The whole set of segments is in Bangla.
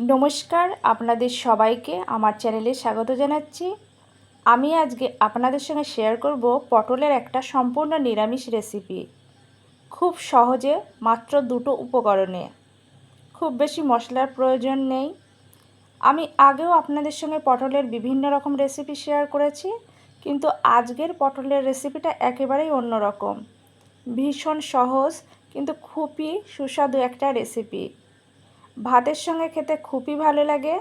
নমস্কার, আপনাদের সবাইকে আমার চ্যানেলে স্বাগত জানাচ্ছি। আমি আজকে আপনাদের সঙ্গে শেয়ার করব পটলের একটা সম্পূর্ণ নিরামিষ রেসিপি খুব সহজে, মাত্র দুটো উপকরণে। খুব বেশি মশলার প্রয়োজন নেই। আমি আগেও আপনাদের সঙ্গে পটলের বিভিন্ন রকম রেসিপি শেয়ার করেছি, কিন্তু আজকের পটলের রেসিপিটা একেবারেই অন্যরকম। ভীষণ সহজ, কিন্তু খুবই সুস্বাদু একটা রেসিপি ভাতের সঙ্গে খেতে খুবই ভালো লাগে।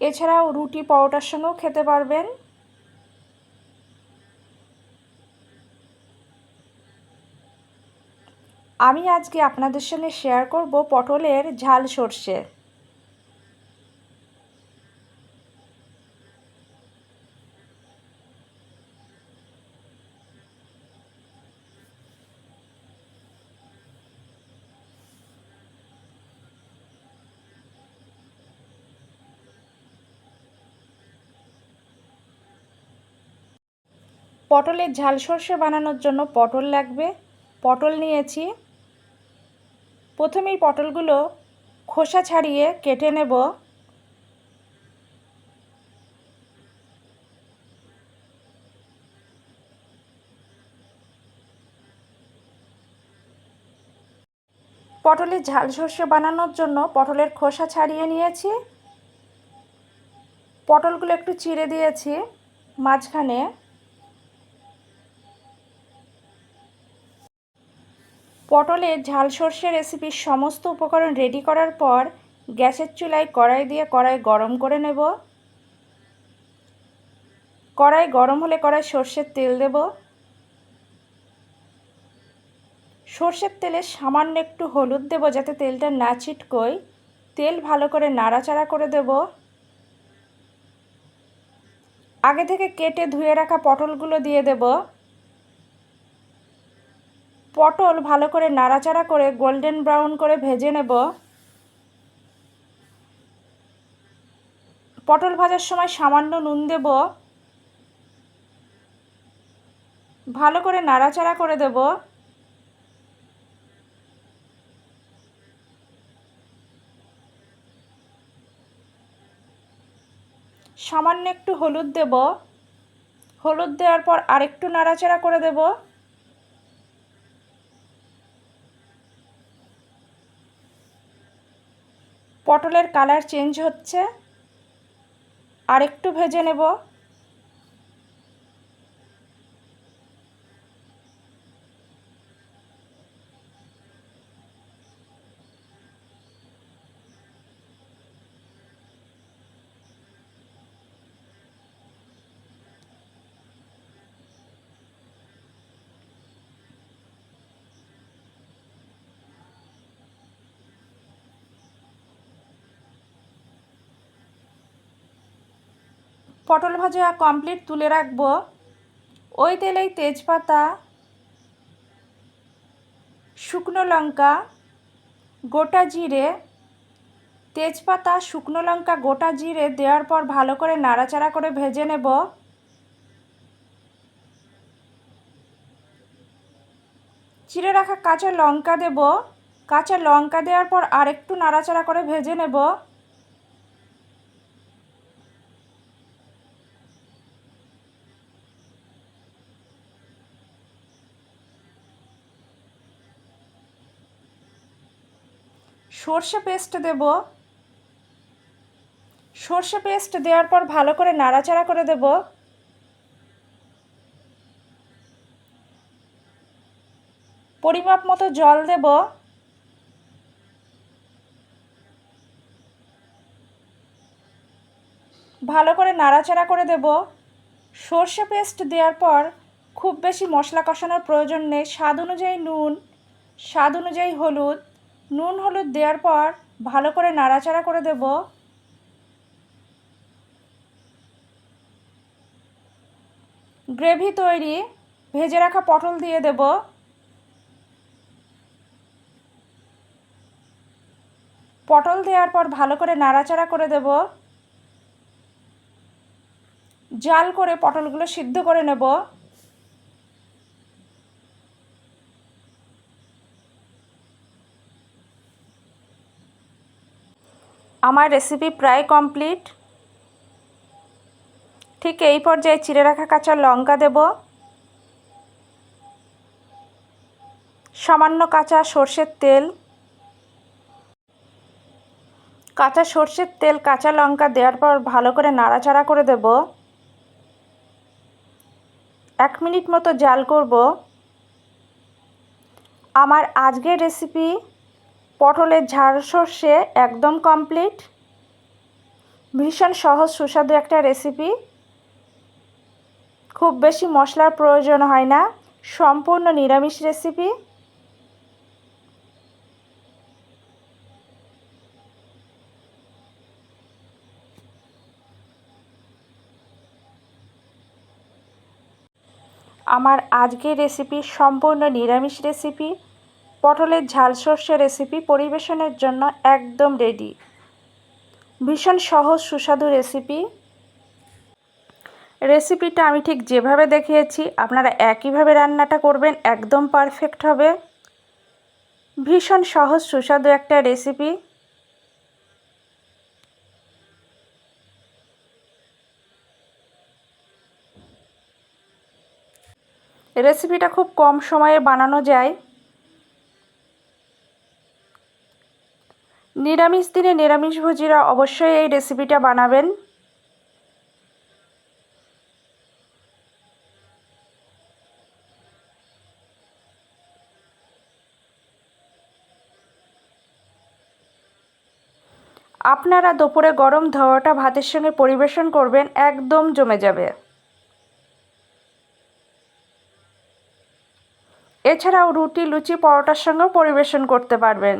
এছাড়াও রুটি পরোটার সঙ্গেও খেতে পারবেন। আমি আজকে আপনাদের সঙ্গে শেয়ার করব পটলের ঝাল সর্ষে। পটলের ঝাল সর্ষে বানানোর জন্য পটল লাগবে। পটল নিয়েছি। প্রথমেই পটলগুলো খোসা ছাড়িয়ে কেটে নেব। পটলের ঝাল সর্ষে বানানোর জন্য পটলের খোসা ছাড়িয়ে নিয়েছি। পটলগুলো একটু চিড়ে দিয়েছি মাঝখানে। পটলের ঝাল সর্ষে রেসিপির সমস্ত উপকরণ রেডি করার পর গ্যাসের চুলায় কড়াই দিয়ে কড়াই গরম করে নেব। কড়াই গরম হলে কড়াই সর্ষের তেল দেব। সর্ষের তেলে সামান্য একটু হলুদ দেব যাতে তেলটা না ছিটকোয়। তেল ভালো করে নাড়াচাড়া করে দেব। আগে থেকে কেটে ধুয়ে রাখা পটলগুলো দিয়ে দেবো। পটল ভালো করে নাড়াচাড়া করে গোল্ডেন ব্রাউন করে ভেজে নেব। পটল ভাজার সময় সামান্য নুন দেব। ভালো করে নাড়াচাড়া করে দেব। সামান্য একটু হলুদ দেব। হলুদ দেওয়ার পর আরেকটু নাড়াচাড়া করে দেবো। পটলের কালার চেঞ্জ হচ্ছে। আর একটু ভেজে নেব। পটল ভাজা কমপ্লিট তুলে রাখব। ওই তেলেই তেজপাতা, শুকনো লঙ্কা, গোটা জিরে। তেজপাতা, শুকনো লঙ্কা, গোটা জিরে দেওয়ার পর ভালো করে নাড়াচাড়া করে ভেজে নেব। চিড়ে রাখা কাঁচা লঙ্কা দেব। কাঁচা লঙ্কা দেওয়ার পর আরেকটু নাড়াচাড়া করে ভেজে নেব। সর্ষে পেস্ট দেব। সর্ষে পেস্ট দেওয়ার পর ভালো করে নাড়াচাড়া করে দেব। পরিমাপ মতো জল দেব। ভালো করে নাড়াচাড়া করে দেব। সর্ষে পেস্ট দেওয়ার পর খুব বেশি মশলা কষানোর প্রয়োজন নেই। স্বাদ অনুযায়ী নুন, স্বাদ অনুযায়ী হলুদ নুন হলুদ দেওয়ার পর ভালো করে নাড়াচাড়া করে দেব। গ্রেভি তৈরি, ভেজে রাখা পটল দিয়ে দেব। পটল দেওয়ার পর ভালো করে নাড়াচাড়া করে দেব। জাল করে পটলগুলো সিদ্ধ করে নেব। রেসিপি প্রায় কমপ্লিট ঠিক এই পর্যায়ে চিড়ে রাখা কাঁচা লঙ্কা দেব। সামান্য কাঁচা সর্ষের তেল। কাঁচা সর্ষের তেল কাঁচা লঙ্কা দেওয়ার পর ভালো করে নাড়াচাড়া করে দেব। এক মিনিট মতো জাল করব। আমার আজকের রেসিপি পটলের ঝাল সর্ষে একদম কমপ্লিট ভীষণ সহজ, সুস্বাদু একটা রেসিপি খুব বেশি মশলার প্রয়োজন হয় না, সম্পূর্ণ নিরামিষ রেসিপি আমার আজকের রেসিপি সম্পূর্ণ নিরামিষ রেসিপি পটলের ঝাল সর্ষে রেসিপি পরিবেশনের জন্য একদম রেডি ভীষণ সহজ, সুস্বাদু রেসিপি রেসিপিটা আমি ঠিক যেভাবে দেখিয়েছি, আপনারা একইভাবে রান্নাটা করবেন, একদম পারফেক্ট হবে। ভীষণ সহজ, সুস্বাদু একটা রেসিপি রেসিপিটা খুব কম সময়ে বানানো যায়। নিরামিষ দিনে নিরামিষভোজীরা অবশ্যই এই রেসিপিটা বানাবেন। আপনারা দুপুরে গরম ধোয়াটা ভাতের সঙ্গে পরিবেশন করবেন, একদম জমে যাবে। এছাড়াও রুটি, লুচি, পরোটার সঙ্গেও পরিবেশন করতে পারবেন।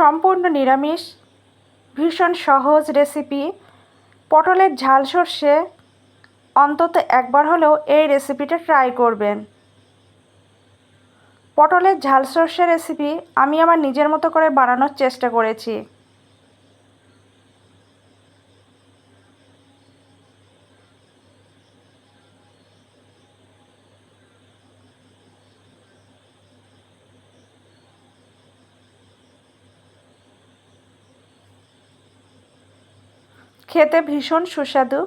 সম্পূর্ণ নিরামিষ, ভীষণ সহজ রেসিপি পটলের ঝাল সর্ষে, অন্তত একবার হলেও এই রেসিপিটা ট্রাই করবেন। পটলের ঝাল সর্ষে রেসিপি আমি আমার নিজের মতো করে বানানোর চেষ্টা করেছি। খেতে ভীষণ সুস্বাদু।